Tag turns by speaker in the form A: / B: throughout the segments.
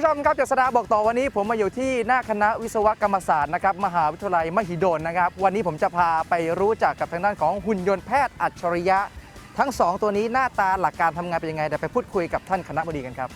A: คุณผู้ชมครับจากสดาบอกต่อวันนี้ผมมาอยู่ที่หน้าคณะวิศวกรรมศาสตร์นะครับมหาวิทยาลัยมหิดลนะครับ วันนี้ผมจะพาไปรู้จักกับทางด้านของหุ่นยนต์แพทย์อัจฉริยะ ทั้ง 2 ตัวนี้หน้าตาหลักการทำงานเป็นยังไงเดี๋ยวไปพูดคุยกับท่านคณะบดีกันครับ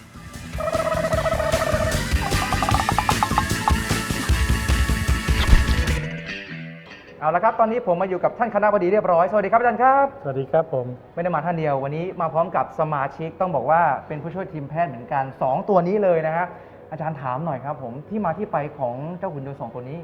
A: เอาละครับตอนนี้ผมมาอยู่กับท่านคณะบดีเรียบร้อย สวัสดีครับอาจารย์ครับ
B: สวัสดีครับผม
A: ไม่ได้มาท่านเดียววันนี้มาพร้อมกับสมาชิกต้องบอกว่าเป็นผู้ช่วยทีมแพทย์เหมือนกัน 2 ตัวนี้เลยนะฮะอาจารย์ถามหน่อยครับผมที่มาที่ไปของเจ้าหุ่นยนต์สองตัวนี้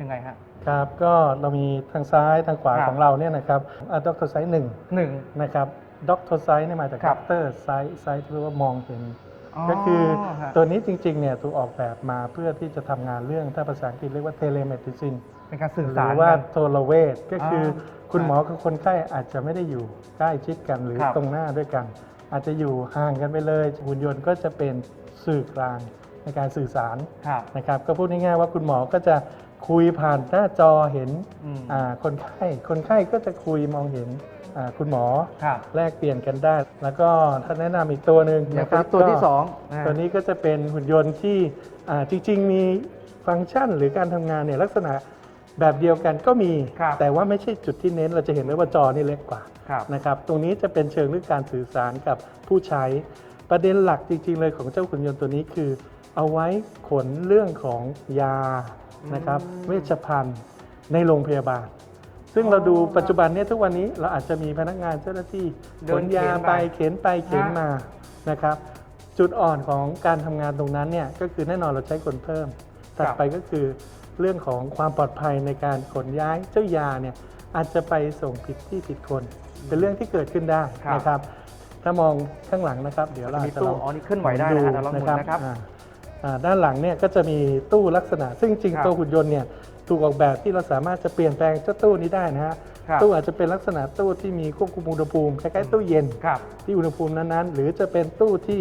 A: ยังไงฮะ
B: ครับก็เรามีทางซ้ายทางขวา
A: ครับ
B: ของเราเนี่ยนะครับด็อกเตอร์ไซส์หนึ่ง
A: หนึ่ง
B: นะครับด็อกเตอร์ไซส์เนี่ยมาจาก
A: ครั
B: ด็
A: บ
B: อกเตอร์ไซส์ไซส์ที่ว่ามองเห็น
A: อ๋อ
B: ก็คือ
A: ฮะ
B: ตัวนี้จริงๆเนี่ยถูกออกแบบมาเพื่อที่จะทำงานเรื่องถ้าภาษาอังกฤษเรียกว่าเทเลเมดิซิน
A: เป็นการสื่อ
B: ห
A: สา
B: รื
A: ร
B: อว่า
A: กัน
B: โทรเวทก็คืออ
A: อ
B: คุณหมอกับคนไข้อาจจะไม่ได้อยู่ใกล้ชิดกันหรือ
A: ครับ
B: ตรงหน้าด้วยกัน อาจจะอยู่ห่างกันไปเลยหุ่นยนต์ก็จะเป็นสื่อกลางในการสื่อสาร
A: ครับ
B: นะครับก็พูดง่ายๆว่าคุณหมอก็จะ คุยผ่านหน้าจอเห็น
A: อืม
B: อ่าคนไข้ คนไข้ก็จะคุยมองเห็นอ่าคุณหมอ
A: ครับ
B: แลกเปลี่ยนกันได้ แล้วก็ถ้าแนะนำอีกตัวหนึ่ง
A: อย่าง
B: นะครับ
A: ตัวที่
B: ก็
A: สอง
B: ตัวนี้ก็จะเป็นหุ่นยนต์ที่อ่าจริง ๆ มีฟังก์ชันหรือการทำงานเนี่ยลักษณะแบบเดียวกันก็มี
A: ครับ
B: แต่ว่าไม่ใช่จุดที่เน้นเราจะเห็นได้ว่าจอนี่เล็กกว่า
A: ครับ
B: นะครับตรงนี้จะเป็นเชิงเรื่องการสื่อสารกับผู้ใช้ ประเด็นหลักจริง ๆ เลยของเจ้าขุนยนต์ตัวนี้คือ เอาไว้ขนเรื่องของยา นะครับ
A: อืม
B: เวชภัณฑ์ในโรงพยาบาล ซึ่งเราดูปัจจุบันเนี้ทุกวันนี้เราอาจจะมีพนักงานเจ้าหน้าที่
A: เดิ
B: ข
A: น
B: น
A: เข็
B: ยาน
A: ไป
B: ไปเข็นไปเข็น
A: ฮะ
B: มานะครับ จุดอ่อนของการทำงานตรงนั้นเนี่ยก็คือแน่นอนเราใช้คนเพิ่มถัดไปก็คือเรื่องของความปลอดภัยในการขนย้ายเจ้ายาเนี่ยอาจจะไปส่งผิดที่ผิดคน เป็นเรื่องที่เกิดขึ้นได้
A: ครับ
B: นะครับ ถ้ามองข้างหลังนะครับ เดี๋ยวเรา
A: มี
B: จะ
A: ตู้
B: ลอง
A: อ๋อนี่เคลื่อนไหวได้นะฮะเดี๋ยวลองหมุนนะครับ
B: อ่าอ่า ด้านหลังเนี่ยก็จะมีตู้ลักษณะ ซึ่งจริง
A: ครับ
B: ๆตัวหุ่นยนต์เนี่ยถูกออกแบบที่เราสามารถจะเปลี่ยนแปลงเจ้าตู้นี้ได้นะฮะ
A: ครับ
B: ตู้อาจจะเป็นลักษณะตู้ที่มีควบคุมอุณหภูมิคล้ายๆตู้เย็น
A: ครับ
B: ที่อุณหภูมินั้นๆ หรือจะเป็นตู้ที่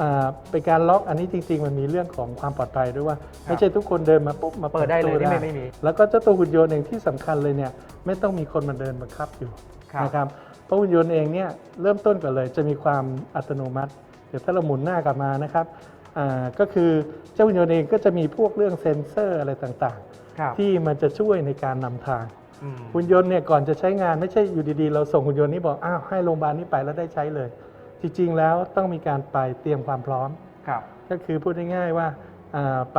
B: อ่าเป็นการล็อกอันนี้จริง ๆ มันมีเรื่องของความปลอดภัยด้วยว่า ไม่ใช่ทุกคนเดินมาปุ๊บมา
A: เปิดได้เลย
B: ตู้
A: นี่ไม่ไม่มี
B: แล้วก็เจ้าตัวหุ่นยนต์เองที่สำคัญเลยเนี่ยไม่ต้องมีคนมาเดินบังคับอยู่
A: ครับ
B: นะครับเพราะหุ่นยนต์เองเนี่ยเริ่มต้นก่อนเลยจะมีความอัตโนมัติ เดี๋ยวถ้าเราหมุนหน้ากลับมานะครับอ่า ก็คือเจ้าหุ่นยนต์เองก็จะมีพวกเรื่องเซ็นเซอร์อะไรต่าง
A: ครับ
B: ๆที่มันจะช่วยในการนำทาง
A: อืม
B: หุ่นยนต์เนี่ยก่อนจะใช้งานไม่ใช่อยู่ดีๆ เราส่งหุ่นยนต์นี้บอกอ้าวให้โรงพยาบาลนี้ไปแล้วได้ใช้เลย จริงๆแล้วต้องมีการไปเตรียมความพร้อม
A: ครับ
B: ก็คือพูดง่ายๆว่าอ่าไป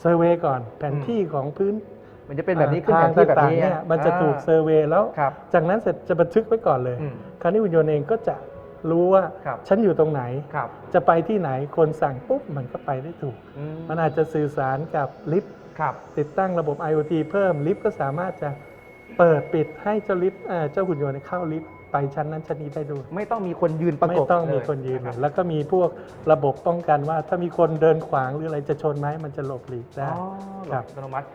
B: เซอร์เวยก่อนแผนที่ของพื้น
A: มันจะเป็นแบบนี้ขึ้น
B: ทา
A: แผ
B: ง
A: นที่แบบ
B: ต่าง
A: นี้
B: ๆเนี่ยมันจะถูกเซอร์เวยแล้ว
A: ครับ
B: จากนั้นเสร็จจะบันทึกไว้ก่อนเลย
A: อืม
B: คราวนี้หุ่นยนต์เองก็จะ รู้ว่า
A: ครับ
B: ฉันอยู่ตรงไหน
A: ครับ
B: จะไปที่ไหนคนสั่งปุ๊บมันก็ไปได้ถูก
A: อื
B: มันอาจจะสื่อสารกับลิฟต์
A: ครับ
B: ติดตั้งระบบ IoT เพิ่มลิฟต์ก็สามารถจะเปิดปิดให้เจ้าลิฟต์เอ่อเจ้าหุ่นยนต์เข้าลิฟต์ไปชั้นนั้นชั้นนี้ได้ด้วย
A: ไม่ต้องมีคนยืนประ
B: ไม่
A: กบ
B: ต้องมี
A: เล
B: คนยืน
A: รับ
B: แล้วก็มีพวกระบบป้องกันว่า ถ้ามีคนเดินขวางหรืออะไรจะชนไหมมันจะหลบหลีกได้
A: อ๋อหล
B: ครับ บ
A: อัตโนมัติ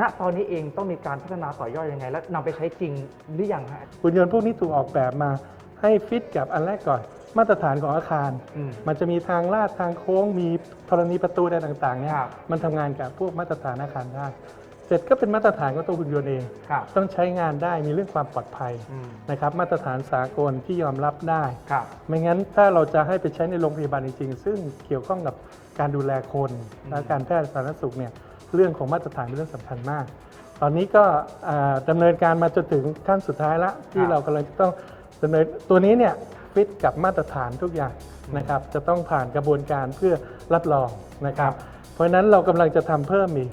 A: ณตอนนี้เองต้องมีการพัฒนาต่อยอดยังไง แล้วนำไปใช้จริงหรือยังฮะ
B: หุ่นยนต์พวกนี้ถูกออกแบบมา ให้ฟิตกับอันแรกก่อน มาตรฐานของอาคาร
A: อืม
B: มันจะมีทางลาดทางโค้งมีธรณีประตูอะไรต่างๆเนี่ย
A: ครับ
B: มันทำงานกับพวกมาตรฐานอาคารได้ เสร็จก็เป็นมาตรฐานของตัวหุ่นยนต์เอง
A: ครับ
B: ต้องใช้งานได้มีเรื่องความปลอดภัย
A: อืม
B: นะครับมาตรฐานสากลที่ยอมรับได้
A: ครับ
B: ไม่งั้นถ้าเราจะให้ไปใช้ในโรงพยาบาลจริงๆ ซึ่งเกี่ยวข้องกับการดูแลคน
A: อืม
B: และการแพทย์สาธารณสุขเนี่ยเรื่องของมาตรฐานเป็นเรื่องสำคัญมาก ตอนนี้ก็อ่าดำเนินการมาจนถึงขั้นสุดท้ายละที่เรากำลังจะต้อง ดำเนินตัวนี้เนี่ยฟิตกับมาตรฐานทุกอย่างนะครับจะต้องผ่านกระบวนการเพื่อรับรองนะครับ เพราะฉะนั้นเรากำลังจะทำเพิ่มอีก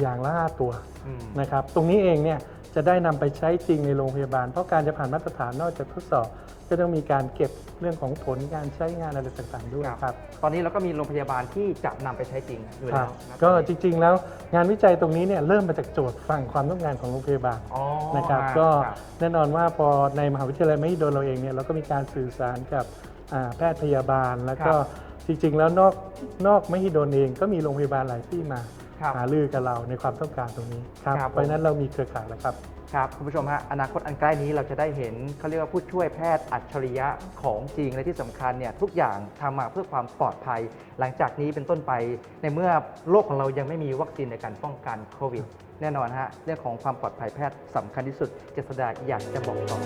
B: อย่างละห้าตัว
A: อืม
B: นะครับ ตรงนี้เองเนี่ย จะได้นำไปใช้จริงในโรงพยาบาล เพราะการจะผ่านมาตรฐานนอกจากทดสอบก็ต้องมีการเก็บเรื่องของผลการใช้งานอะไรต่างๆด้วยครับ
A: ตอนนี้เราก็มีโรงพยาบาลที่จะนำไปใช้จริงอยู่
B: ครั
A: แล้
B: บ
A: วนะ
B: ก็จริงๆแล้วงานวิจัยตรงนี้เนี่ยเริ่มมาจากโจทย์ฝั่งความต้องการของโรงพยาบาล
A: อ๋อ
B: นะครับ
A: อ่า
B: ก็
A: ครับ
B: แน่นอนว่าพอในมหาวิทยาลัยมหิดลเราเองเนี่ยเราก็มีการสื่อสารกับอ่าแพทย์พยาบาลแล้วก็จริงๆ แล้วนอกนอกมหิดลเองก็มีโรงพยาบาลหลายที่มา
A: ครับ
B: หารือกับเราในความต้องการตรงนี้ครับ
A: ครับ
B: เพราะฉะนั้นเรามีเครือข่ายแล้วครับ
A: ครับคุณผู้ชมฮะอนาคตอันใกล้นี้เราจะได้เห็นเขาเรียกว่าผู้ช่วยแพทย์อัจฉริยะของจริงและที่สำคัญเนี่ยทุกอย่างทำมาเพื่อความปลอดภัย หลังจากนี้เป็นต้นไปในเมื่อโลกของเรายังไม่มีวัคซีนในการป้องกันโควิด แน่นอนฮะเรื่องของความปลอดภัยแพทย์สำคัญที่สุดเจษดาอยากจะบอกต่อ